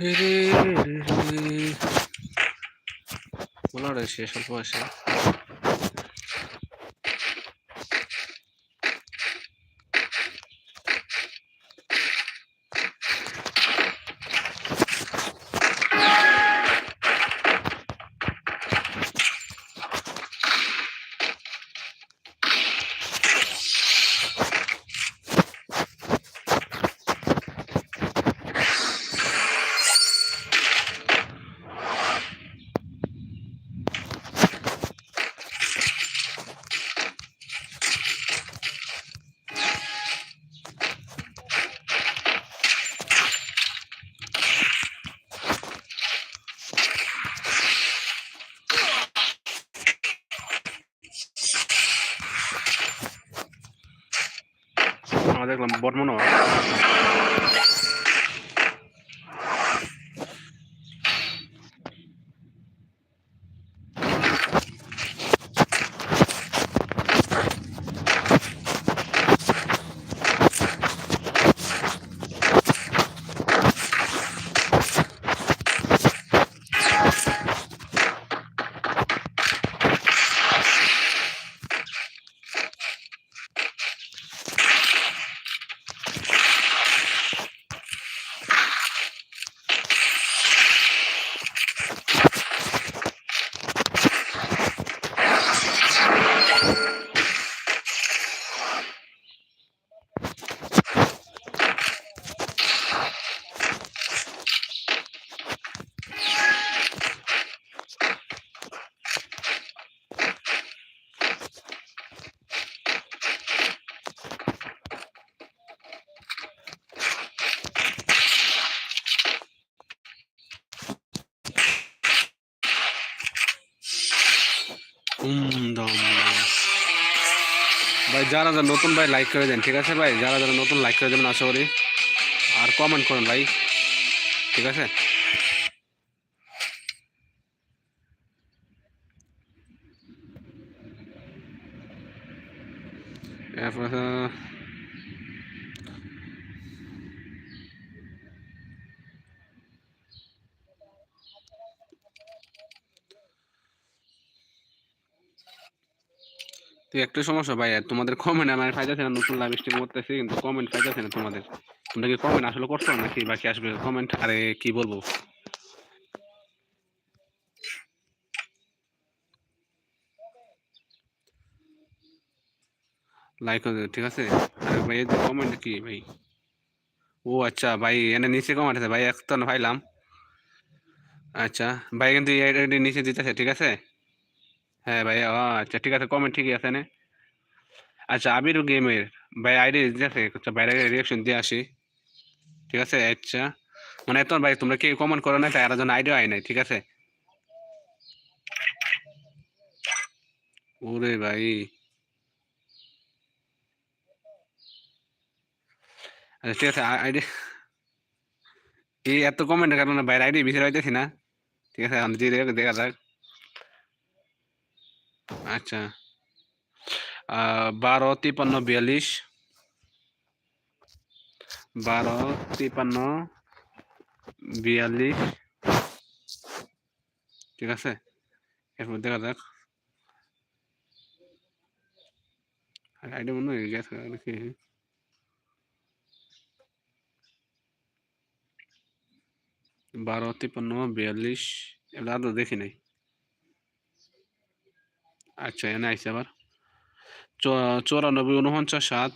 রে রে রে রে। আমরা দেখলাম বট দম। ভাই, যারা যারা নতুন ভাই লাইক করে দেন, ঠিক আছে ভাই? যারা যারা নতুন লাইক করে দেবেন, আশা করি। আর কমেন্ট করুন ভাই। ঠিক আছে এরপর আছে তো একটু সমস্যা ভাই তোমাদের কমেন্ট আমার পাইতেছে না, নতুন লাইভ স্ট্রিম করতেছি, কিন্তু কমেন্ট পাইতেছে না তোমাদের? তোমরা কি কমেন্ট আসলে করছ নাকি বাকি আসবে কমেন্ট আরে কি বলব? লাইক ঠিক আছে? আর ভাই কমেন্ট কি ভাই? ও আচ্ছা ভাই, এনে নিচে কমেন্ট আছে, ভাই একটা না পাইলাম আচ্ছা ভাই কিন্তু নিচে দিতেছে, ঠিক আছে? হ্যাঁ ভাই ও আচ্ছা ঠিক আছে কমেন্ট ঠিকই আছে, না। আচ্ছা আবির গেমের, ভাই, আইডি আচ্ছা বাইরে রিয়াকশন দিয়ে আসি। ঠিক আছে আচ্ছা। মানে এত ভাই, তোমরা কি কমেন্ট করো না, তাই আর জন্য আইডিয়া হয় নাই, ঠিক আছে? ওরে ভাই। আচ্ছা ঠিক আছে আইডি এই এত কমেন্টের কারণে বাইরে আইডি বিচার পাইতেছি না। ঠিক আছে, আমি দিয়ে দেখা যাক। আচ্ছা। বারো তিপান্ন বিয়াল্লিশ। বারো তিপান্ন বিয়াল্লিশ। ঠিক আছে? এরপর দেখা যাক। আইডি মনে হয় গেছে নাকি বারো তিপান্ন বিয়াল্লিশ। এগুলো আদৌ দেখি নাই। আচ্ছা এনে আইসে আবার। চৌরানব্বই উনপঞ্চাশ সাত।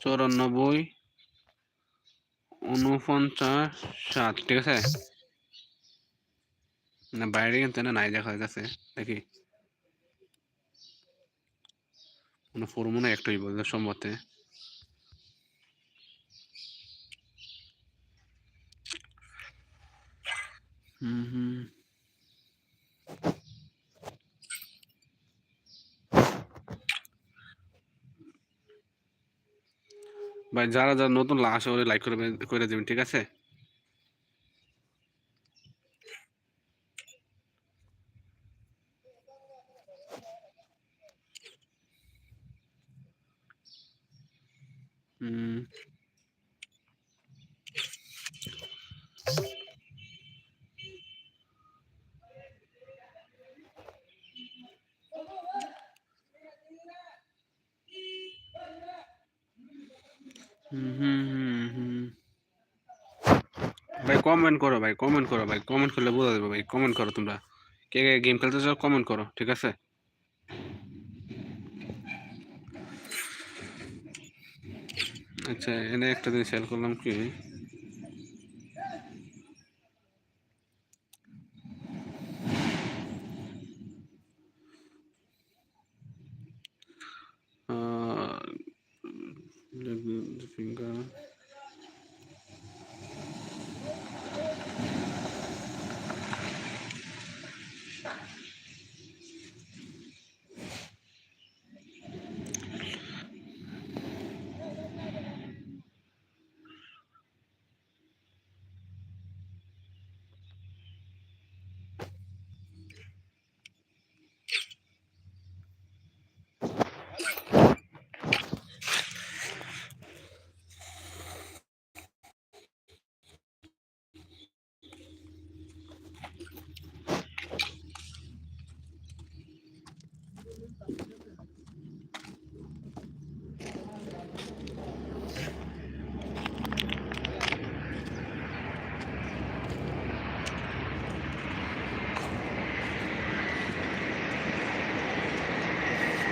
চৌরানব্বই উনপঞ্চাশ সাত, ঠিক আছে? না, বাইরে কিন্তু নাই দেখা যাচ্ছে দেখি। কোনো মনে একটাই বলতে সম্মতে হুম হুম। ভাই যারা যারা নতুন আসে ওরে লাইক করে করে দেবেন ঠিক আছে? হুম। ভাই কমেন্ট করো, ভাই কমেন্ট করো, ভাই কমেন্ট করলে বোঝা যাবে, ভাই কমেন্ট করো তোমরা। কে কে গেম খেলতে চাও কমেন্ট করো, ঠিক আছে? আচ্ছা এনে একটা জিনিস খেয়াল করলাম কি?